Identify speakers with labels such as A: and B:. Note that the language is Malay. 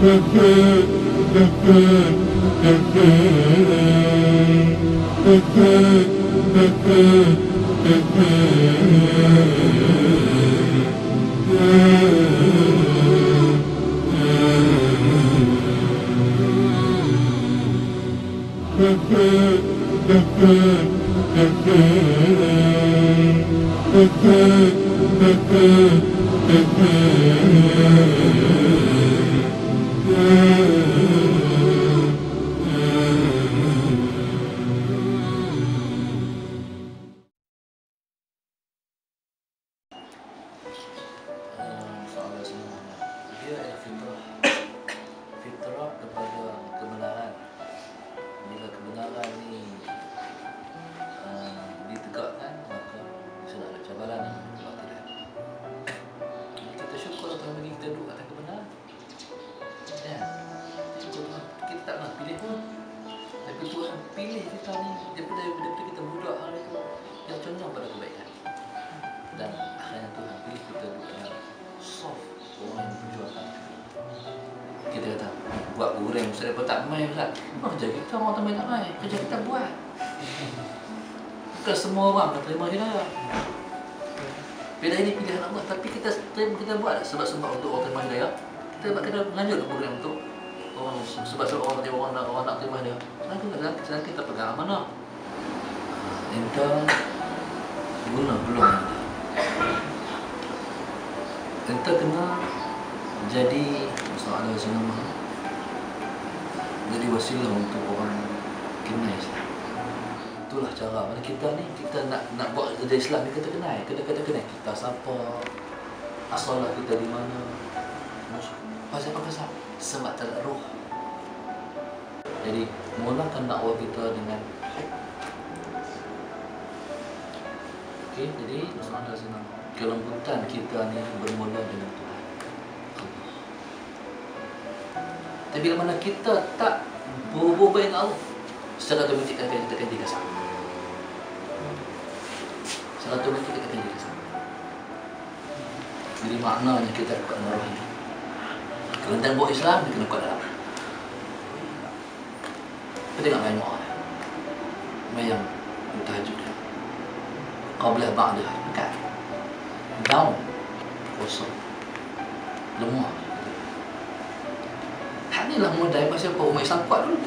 A: soalan dia adalah fitrah. Fitrah kepada kebenaran. Bila kebenaran ni uh, ditegakkan maka sudah ada cabaran yang Jadi kita syukur Tuhan bagi kita duduk atas kebenaran. Ya. Tuhan. Kita tak nak pilih pun. Tapi Tuhan pilih kita ni daripada, daripada kita budak hari tu yang condong pada kebaikan. Dan akhirnya Tuhan pilih kita duduk soft orang yang berjuang kita kata buat goreng Ustaz dapat tak main Ustaz. Oh, kerja kita orang tak tak main. Kerja kita buat. Bukan semua orang nak terima hidayah bila ini pilihan Allah tapi kita terima kita buat sebab-sebab untuk orang terima hidayah kita buat kena mengajar ke program untuk orang sebab-sebab orang orang, orang, nak, orang nak terima hidayah sedangkan kita, sedangkan kita pegang amanah. Enta guna belum. Enta kena jadi masalah Islam jadi wasilah untuk orang kenal Islam. Itulah cara. Mana kita ni kita nak nak buat kerja Islam ni kita kenal kita kena kenal kita siapa asalah kita di mana. Pasal apa kesal sebab tak roh. Jadi mulakan dakwah kita dengan Okey, jadi masalah senang kelembutan kita ni bermula dengan Tuhan Tapi bila mana kita tak berhubung dengan Allah Secara otomatik kita akan, akan jadi kasar Secara otomatik kita akan jadi kasar Jadi maknanya kita dengan roh ini Kalau kita buat Islam, kita kena kuat dalam. Kita tengok main mu'ah. Mayang tahajud dia Qablah ba'dah. Dekat Down Kosong. Lemah Lah modal. Pasal apa umat Islam dulu